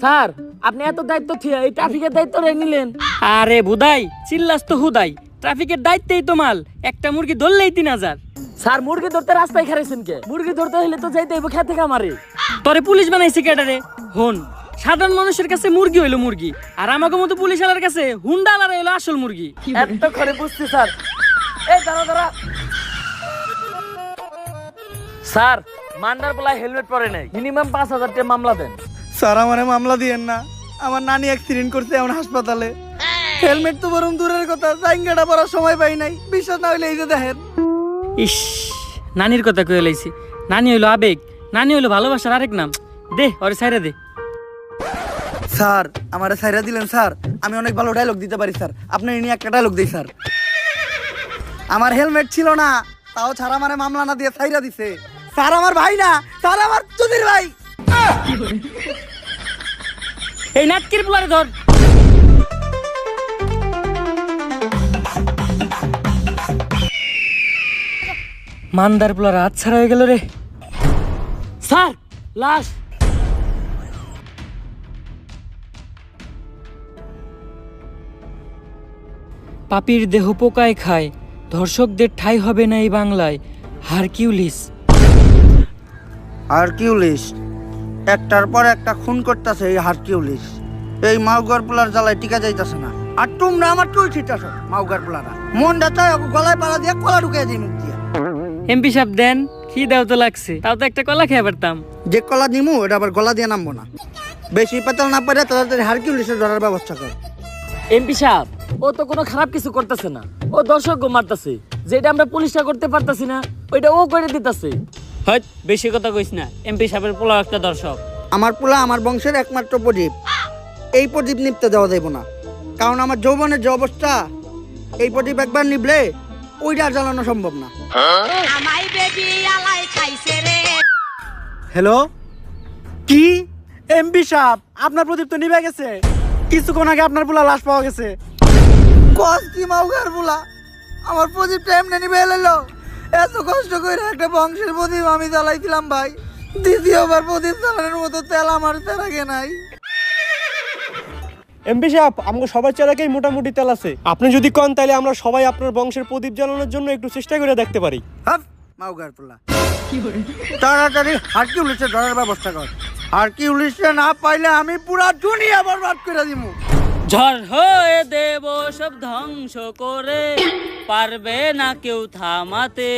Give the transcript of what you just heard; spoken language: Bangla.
স্যার আপনি এত দায়িত্ব থিয়া এই ট্রাফিকের দায়িত্ব রে নিলেন। আরে বুদাই চিল্লাস তো হুদাই। ট্রাফিকের দায়িত্বেই তো মাল একটা মুরগি ধরলেই তিন হাজার। স্যার মুরগি ধরতে রাস্তায় খারাইছেন কে? মুরগি ধরতে হলে তো যাইতে হইব খেতে কামারে তরে পুলিশ বানাইছে কেডারে হন সাধারণ মানুষের কাছে মুরগি হইল মুরগি আর আমাকে মতো পুলিশ আলার কাছে হুন্ডা আলার হইল আসল মুরগি। এত করে বুঝছি স্যার। এই দাঁড়া দাঁড়া স্যার মান্ডার বলা হেলমেট পরে নাই। মিনিমাম পাঁচ হাজার টাকা মামলা দেন। স্যার আমারে মামলা দিয়েন না। আমার নানি অ্যাক্সিডেন্ট করছে এমন হাসপাতালে। হেলমেট তো বরং দূরের কথা জাইঙ্গাটা পরার সময় পাই নাই। বিশ্বাস না হইলে এই যে দেখেন। ইস নানির কথা কয়ে লাইছি। নানি হইল আবেগ নানি হইল ভালোবাসার আরেক নাম। দে ওরে সাইরে দে। স্যার আমারে সাইরা দিলেন স্যার। আমি অনেক ভালো ডায়লগ দিতে পারি স্যার। আপনি নিয়ে একটা ডায়লগ দিই স্যার। আমার হেলমেট ছিল না তাও ছাড়া আমারে মামলা না দিয়ে সাইরা দিছে। স্যার আমার ভাই না, তার আমার চুদির ভাই। এই নাটকির পোলারে ধর। মান্দার পোলার হাত ছাড়া হয়ে গেল রে। স্যার, লাশ। পাপির দেহ পোকায় খায়, ধর্ষকদের ঠাই হবে না এই বাংলায়। হারকিউলিস। হারকিউলিস। একটার পর একটা খুন করতেছে এই হারকিউলিস। এই মাউগার পোলার জ্বালায় টিকা যাইতেছে না। আর তোমরা আমার তুই ঠিকঠাক মাউগার পোলারা। মনটা ওকে গলায় পাড়া দিয়ে কলা ঢুকিয়ে দিই মুখ দিয়ে। এমপি সাহেব দেন খিদাও তো লাগছে। তাও তো একটা কলা খেয়ে পারতাম। যে কলা নিমু এটা আবার গলা দিয়ে নামবো না। বেশি পেতাল না পারে তাড়াতাড়ি হারকিউলিসের ধরার ব্যবস্থা কর। এমপি সাহেব ও তো কোনো খারাপ কিছু করতেছে না। ও দর্শক মারতেছে। যেটা আমরা পুলিশটা করতে পারতাছি না ওইটা ও করে দিতেছে। হয়ত বেশি কথা কইস না এমপি সাহেবের পোলাও একটা দর্শক। আমার পোলা আমার বংশের একমাত্র প্রদীপ। এই প্রদীপ নিপতে দেওয়া যাইব না। কারণ আমার যৌবনের যে অবস্থা এই প্রদীপ একবার নিবলে ওইটা জ্বালানো সম্ভব না। আমায় খাইছে রে। হ্যালো? কি? এমপি সাহেব আপনার প্রদীপ তো নিভে গেছে। কিছুক্ষণ আগে আপনার পোলা লাশ পাওয়া গেছে। কস কি মাউগার পোলা? আমার প্রদীপটা এমনি নিভে এলো। এত কষ্ট করে একটা বংশের প্রদীপ আমি জ্বালাইছিলাম ভাই। দ্বিতীয়বার প্রদীপ জ্বালানোর মতো তেল আমার তেল আগে নাই। এমপি সাহেব আমাকে সবার চেরাকেই মোটামুটি তেল আছে। আপনি যদি কন তাহলে আমরা সবাই আপনার বংশের প্রদীপ জ্বালানোর জন্য একটু চেষ্টা করে দেখতে পারি। হাফ মাউগার পোলা। তাড়াতাড়ি হারকিউলিসে ধরার ব্যবস্থা কর। হারকিউলিসে না পাইলে আমি পুরা দুনিয়া বরবাদ করে দিমু। ঝড় হয়ে দেব সব ধ্বংস করে পারবে না কেউ থামাতে।